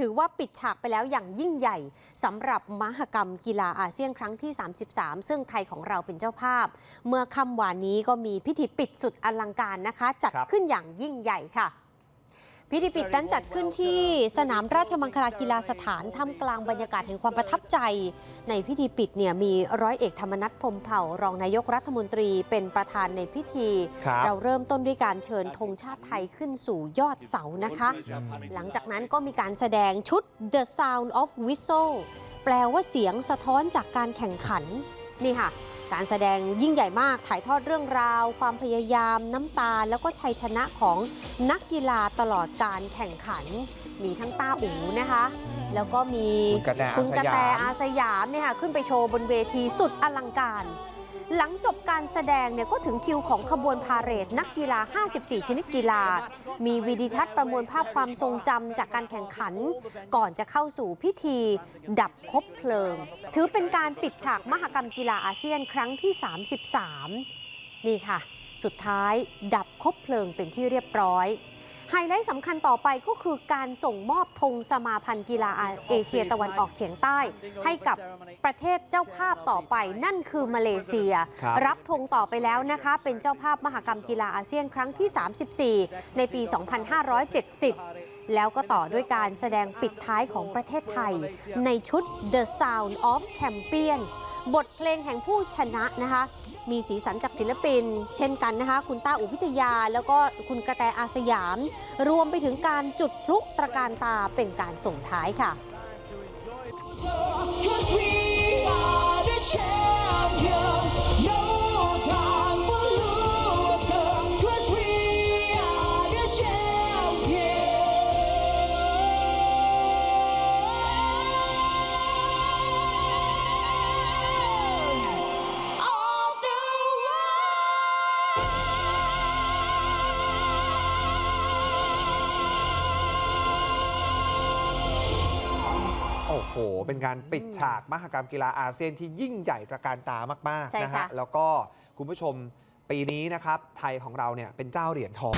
ถือว่าปิดฉากไปแล้วอย่างยิ่งใหญ่สำหรับมหกรรมกีฬาอาเซียนครั้งที่ 33 ซึ่งไทยของเราเป็นเจ้าภาพ เมื่อค่ำวานนี้ก็มีพิธีปิดสุดอลังการนะคะ จัดขึ้นอย่างยิ่งใหญ่ค่ะ พิธีปิดนั้นจัดขึ้นที่สนามราชมังคลากีฬาสถานท่ามกลางบรรยากาศแห่งความประทับใจ ในพิธีปิดเนี่ยมีร้อยเอกธรรมนัฐพรหมเผ่ารองนายกรัฐมนตรีเป็นประธานในพิธีครับเราเริ่มต้นด้วยการเชิญธงชาติไทยขึ้นสู่ยอดเสานะคะ หลังจากนั้นก็มีการแสดงชุด The Sound of Whistle แปลว่าเสียงสะท้อนจากการแข่งขันนี่ค่ะ การแสดงยิ่งใหญ่มากถ่ายทอดเรื่องราว ความพยายาม น้ำตา แล้วก็ชัยชนะของนักกีฬาตลอดการแข่งขัน มีทั้งต้าอูนะคะ แล้วก็มีคุณกระแตคุณกระแตอาอาสสยามยามเนี่ยค่ะขึ้นไปโชว์บนเวทีสุดอลังการ หลังจบการแสดงเนี่ยก็ถึงคิวของขบวนพาเหรดนักกีฬา 54 ชนิดกีฬา มีวิดีทัศน์ประมวลภาพความทรงจำจากการแข่งขัน ก่อนจะเข้าสู่พิธีดับคบเพลิง ถือเป็นการปิดฉากมหกรรมกีฬาอาเซียนครั้งที่ 33 นี่ค่ะ สุดท้ายดับคบเพลิงเป็นที่เรียบร้อย ไฮไลท์สำคัญต่อไปก็คือการส่งมอบธงสมาพันธ์กีฬาเอเชียตะวันออกเฉียงใต้ ให้กับประเทศเจ้าภาพต่อไป นั่นคือมาเลเซียครับรับธงต่อไปแล้วนะคะ เป็นเจ้าภาพมหกรรมกีฬาอาเซียนครั้งที่ 34 ในปี 2570 แล้วก็ต่อด้วยการแสดงปิดท้ายของประเทศไทย ในชุด The Sound of Champions บทเพลงแห่งผู้ชนะนะคะ มีสีสันจากศิลปิน เช่นกันนะคะ คุณต้าอุพิทยา แล้วก็คุณกระแตอาสยาม รวมไปถึงการจุดพลุตระการตาเป็นการส่งท้ายค่ะ Cause we are the champions. โอ้โห เป็นการปิดฉากมหกรรมกีฬาอาเซียนที่ยิ่งใหญ่ตระการตามากๆนะฮะแล้วก็คุณผู้ชมปีนี้นะครับ ไทยของเราเนี่ยเป็นเจ้าเหรียญทอง